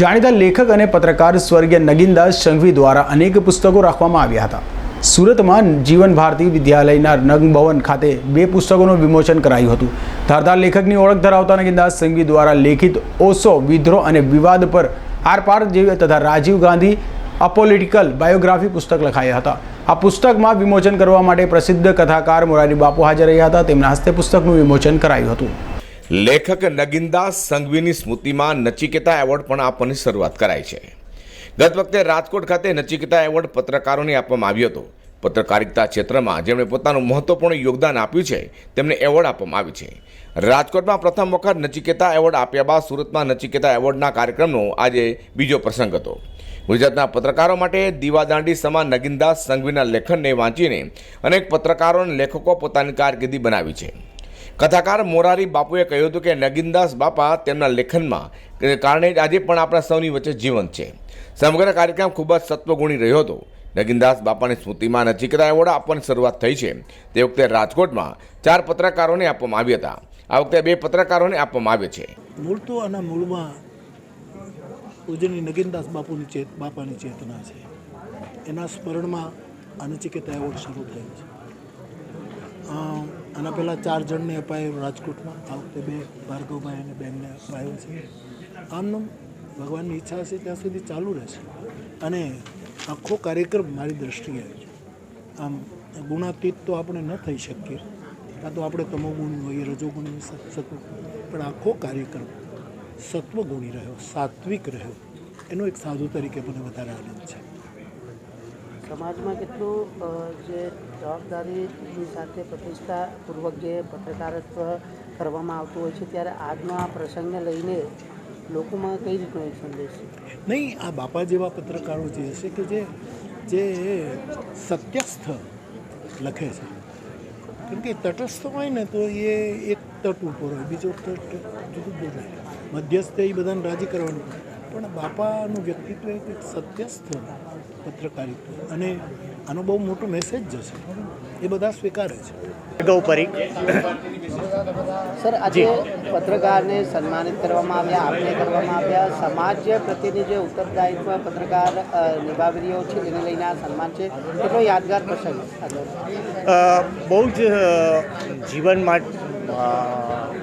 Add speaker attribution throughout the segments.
Speaker 1: જાણીતા લેખક અને પત્રકાર સ્વર્ગીય નગીનદાસ સંઘવી દ્વારા અનેક પુસ્તકો રાખવામાં આવ્યા હતા. સુરતમાં જીવન ભારતી વિદ્યાલયના નગભવન ખાતે બે પુસ્તકોનું વિમોચન કરાયું હતું. ધારદાર લેખકની ઓળખ ધરાવતા નગીનદાસ સંઘવી દ્વારા લેખિત ઓસો, વિદ્રોહ અને વિવાદ પર આરપાર જેવી તથા રાજીવ ગાંધી અપોલિટિકલ બાયોગ્રાફી પુસ્તક લખાયા હતા. આ પુસ્તકમાં વિમોચન કરવા માટે પ્રસિદ્ધ કથાકાર મોરારી બાપુ હાજર રહ્યા હતા. તેમના હસ્તે પુસ્તકનું વિમોચન કરાયું હતું.
Speaker 2: લેખક નગીનદાસ સંઘવીની સ્મૃતિમાં નચિકેતા એવોર્ડ પણ આપવાની શરૂઆત કરાઈ છે. ગત વખતે રાજકોટ ખાતે નચિકેતા એવોર્ડ પત્રકારોને આપવામાં આવ્યો હતો. પત્રકારિતા ક્ષેત્રમાં જેમણે પોતાનું મહત્વપૂર્ણ યોગદાન આપ્યું છે, તેમને એવોર્ડ આપવામાં આવ્યો છે. રાજકોટમાં પ્રથમ વખત નચિકેતા એવોર્ડ આપ્યા બાદ સુરતમાં નચિકેતા એવોર્ડના કાર્યક્રમનો આજે બીજો પ્રસંગ હતો. ગુજરાતના પત્રકારો માટે દીવાદાંડી સમાન નગીનદાસ સંઘવીના લેખનને વાંચીને અનેક પત્રકારો અને લેખકો પોતાની કારકિર્દી બનાવી છે. કથાકાર મોરારી બાપુએ કહ્યું હતું કે નગીનદાસ બાપા તેમના લેખનમાં કારણે આજે પણ આપણા સૌની વચ્ચે જીવંત છે. સમગ્ર કાર્યક્રમ ખૂબ જ સત્વગુણી રહ્યો હતો. નગીનદાસ બાપાની સ્મૃતિમાં નજીકતા એવોર્ડ આપવાની શરૂઆત થઈ છે. તે વખતે રાજકોટમાં ચાર પત્રકારોને આપવામાં આવ્યા હતા. આ વખતે બે પત્રકારોને આપવામાં આવે છે.
Speaker 3: મૂળ તો આના મૂળમાં પૂજનીય નગીનદાસ બાપુની ચેત, બાપાની ચેતના છે. એના સ્મરણમાં આ એવોર્ડ શરૂ થયો છે. આના પહેલાં ચાર જણને અપાયો રાજકોટમાં. આ વખતે બે ભાર્ગવભાઈ અને બેનને અપાયો છે. આમનું ભગવાનની ઈચ્છા હશે ત્યાં સુધી ચાલુ રહેશે. અને આખો કાર્યક્રમ મારી દ્રષ્ટિએ આમ ગુણાતીત તો આપણે ન થઈ શકીએ. કાં તો આપણે તમોગુણી હોઈએ, રજોગુણી પણ આખો કાર્યક્રમ સત્વગુણી રહ્યો, સાત્વિક રહ્યો. એનો એક સાધુ તરીકે મને વધારે આનંદ છે.
Speaker 4: સમાજમાં કેટલું જે જવાબદારીની સાથે પ્રતિષ્ઠાપૂર્વક જે પત્રકારત્વ કરવામાં આવતું હોય છે, ત્યારે આજનો આ પ્રસંગને લઈને લોકોમાં કઈ રીતનો એક સંદેશ છે?
Speaker 3: નહીં, આ બાપા જેવા પત્રકારો જે છે કે જે જે સત્યસ્થ લખે છે. કેમ કે તટસ્થ હોય ને તો એ એક તટ ઉપર હોય, બીજો તટ જુદું જુદું મધ્યસ્થ એ બધાને રાજી કરવાનું પણ બાપાનું વ્યક્તિત્વ એક સત્યસ્થ પત્રકારિત્વ અને આનો બહુ મોટો મેસેજ જશે. એ બધા સ્વીકારે છે.
Speaker 5: ગૌ પરીખ.
Speaker 4: સર આજે પત્રકારને સન્માનિત કરવામાં આવ્યા આપને કરવામાં આવ્યા સમાજ પ્રત્યેની જે ઉત્તરદાયિત્વ પત્રકાર નિભાવી રહ્યો છે તેને લઈને આ સન્માન છે કેટલો યાદગાર પ્રસંગ
Speaker 5: બહુ જ જીવનમાં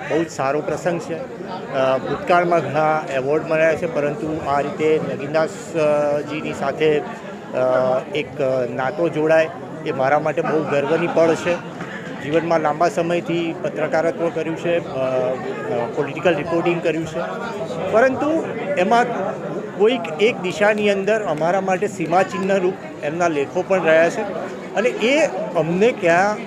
Speaker 5: બહુ જ સારો પ્રસંગ છે. ભૂતકાળમાં ઘણા એવોર્ડ મળ્યા છે પરંતુ આ રીતે નગીનદાસજીની સાથે એક નાતો જોડાય એ મારા માટે બહુ ગર્વની પળ છે. જીવનમાં લાંબા સમયથી પત્રકારત્વ કર્યું છે પોલિટિકલ રિપોર્ટિંગ કર્યું છે. પરંતુ એમાં કોઈક એક દિશાની અંદર અમારા માટે સીમાચિહ્નરૂપ એમના લેખો પણ રહ્યા છે અને એ અમને ક્યાં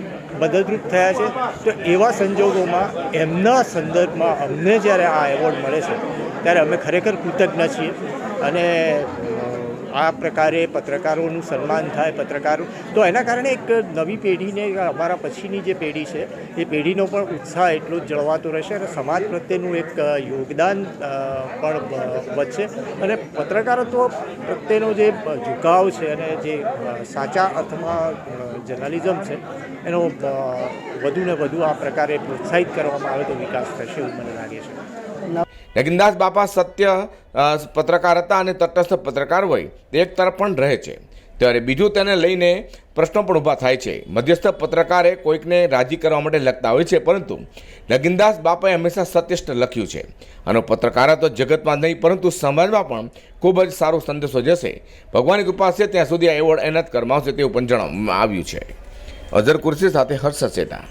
Speaker 5: મદદરૂપ થયા છે, તો એવા સંજોગોમાં એમના સંદર્ભમાં અમને જ્યારે આ એવોર્ડ મળે છે, ત્યારે અમે ખરેખર કૃતજ્ઞ છીએ. અને આ પ્રકારે પત્રકારોનું સન્માન થાય, પત્રકારો તો એના કારણે એક નવી પેઢીને અમારા પછીની જે પેઢી છે, એ પેઢીનો પણ ઉત્સાહ એટલો જ જળવાતો રહેશે અને સમાજ પ્રત્યેનું એક યોગદાન પણ વધશે. અને પત્રકારત્વ પ્રત્યેનો જે ઝુકાવ છે અને જે સાચા અર્થમાં જર્નાલિઝમ છે, એનો વધુ ને વધુ આ પ્રકારે પ્રોત્સાહિત કરવામાં આવે તો વિકાસ થશે એવું મને લાગે છે.
Speaker 2: નગીનદાસ બાપા સત્ય પત્રકાર હતા અને તટસ્થ પત્રકાર હોય, તે એક તરફ પણ રહે છે. ત્યારે બીજું તેને લઈને પ્રશ્નો પણ ઊભા થાય છે. મધ્યસ્થ પત્રકારે કોઈકને રાજી કરવા માટે લખતા હોય છે, પરંતુ નગીનદાસ બાપાએ હંમેશા સત્યસ્થ લખ્યું છે. આનો તો જગતમાં નહીં, પરંતુ સમાજમાં પણ ખૂબ જ સારો સંદેશો જશે. ભગવાનની કૃપા છે ત્યાં સુધી આ એવોર્ડ કરવામાં આવશે તેવું પણ જણાવવામાં આવ્યું છે. અઝર કુર્સી સાથે હર્ષ સેટા